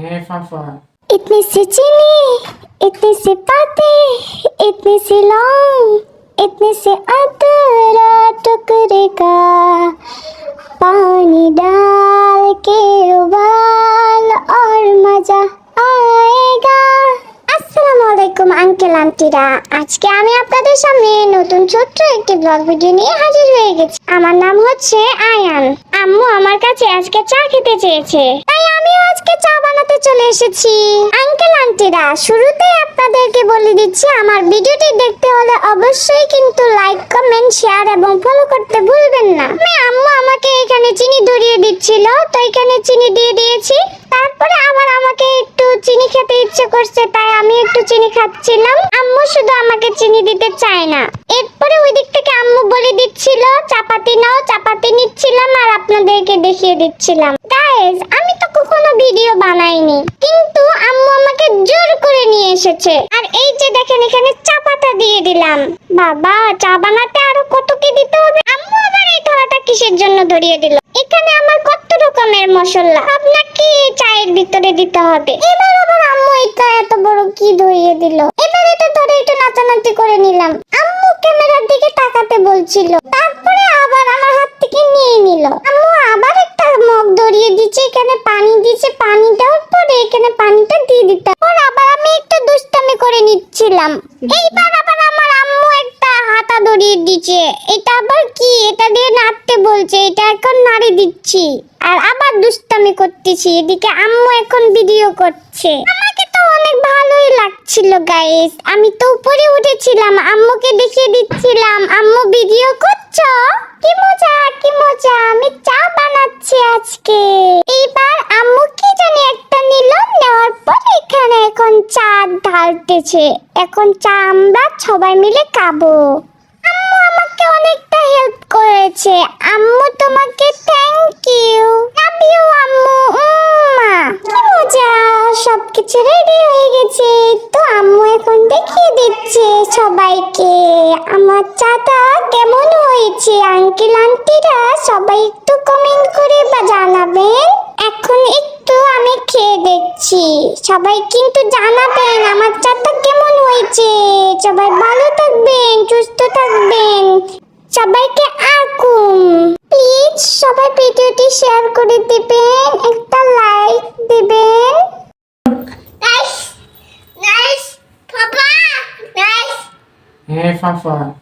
হ্যাঁ ফাফা इतनी सी चीनी इतनी सी बातें इतनी सी लौंग इतनी सी अदरक टुकड़े का पानी डाल के उबाल और मजा आएगा আসসালামু আলাইকুম আঙ্কেল আন্টিরা আজকে আমি আপনাদের সামনে নতুন ছোট্ট একটি ব্লগ ভিডিও নিয়ে হাজির হয়ে গেছি আমার নাম হচ্ছে আয়ান আম্মু আমার কাছে আজকে চা খেতে চেয়েছে চলে এসেছি। আঙ্কেল আন্টিরা শুরুতে আপনাদেরকে বলে দিচ্ছি, আমার ভিডিওটি দেখতে হলে অবশ্যই কিন্তু লাইক কমেন্ট শেয়ার এবং ফলো করতে ভুলবেন না। আমি আম্মু আমাকে এখানে চিনি ধরিয়ে দিচ্ছিল, তো এখানে চিনি দিয়ে দিয়েছি। তারপরে ইচ্ছে করছে, তাই আমি একটু চিনি খাচ্ছিলাম। আম্মু শুধু আমাকে চিনি দিতে চায় না। এরপরে ওই দিক থেকে আম্মু বলে দিচ্ছিল, চাপাতি নাও, চাপাতি নিচ্ছিলাম আর আপনাদেরকে দেখিয়ে দিচ্ছিলাম। গাইস আমি তো কখনো ভিডিও বানাইনি। কিন্তু আম্মু আমাকে জোর করে নিয়ে এসেছে। আর এই যে দেখেন, এখানে চা পাতা দিয়ে দিলাম। বাবা, চা বানাতে আরও কত কি দিতে হবে? আম্মু আবার এই থালাটা কিসের জন্য ধরিয়ে দিল? এখানে আমার কত রকমের মশলা। আপনাকে চায়ের ভিতরে দিতে হবে? এবার এটা এত বড় কি ধরিয়ে দিল? এবার এটা ধরে একটু নাচানাচি করে নিলাম। আম্মু ক্যামেরার দিকে তাকাতে বলছিল। তারপরে আবার আমার হাত থেকে নিয়ে নিল। আম্মু আবার একটা মগ ধরিয়ে দিচ্ছে, এখানে পানি দিচ্ছে, পানি দেওয়ার পরে এখানে পানিটা দিয়ে দিতে পর আবার আমি একটু দুষ্টামি করে নিচ্ছিলাম। এইবার আবার আমার আম্মু একটা হাতা ধরিয়ে দিচ্ছে। এটা আবার কি? এটা দিয়ে নাড়তে বলছে। এটা এখন নাড়ি দিচ্ছি। আর আবার দুষ্টামি করতেছি। এদিকে আম্মু এখন ভিডিও করছে আমাকে তো অনেক ভালোই লাগছিল গাইস আমি তো উপরে উঠেছিলাম, আম্মুকে দেখিয়ে দিচ্ছিলাম। আম্মু ভিডিও করছ? কি মজা কি মজা, আমি চা বানাচ্ছি আজকে। এইবার আম্মু কি জানি একটা নিল, নেওয়ার পর এখানে এখন চা ঢালতেছে। এখন চা আমরা সবাই মিলে খাব। আম্মু আমাকে অনেকটা হেল্প করেছে আম্মু তোমাকে থ্যাংক ইউ লাভ ইউ আম্মু উম্মা কি মজা সবকিছু রেডি হয়ে গেছে। তো আম্মু এখন দেখিয়ে দিচ্ছে সবাইকে। আমার চাটা কেমন হয়েছে? আঙ্কেল আন্টিরা সবাই একটু কমেন্ট করে বা জানাবেন। এখন একটু আমি খেয়ে দেখছি। সবাই কিন্তু জানাবেন আমার চাটা কেমন হয়েছে। সবাই ভালো থাকবেন, সুস্থ থাকবেন। সবাইকে আকুম। প্লিজ সবাই ভিডিওটি শেয়ার করে দিবেন। 哎，发发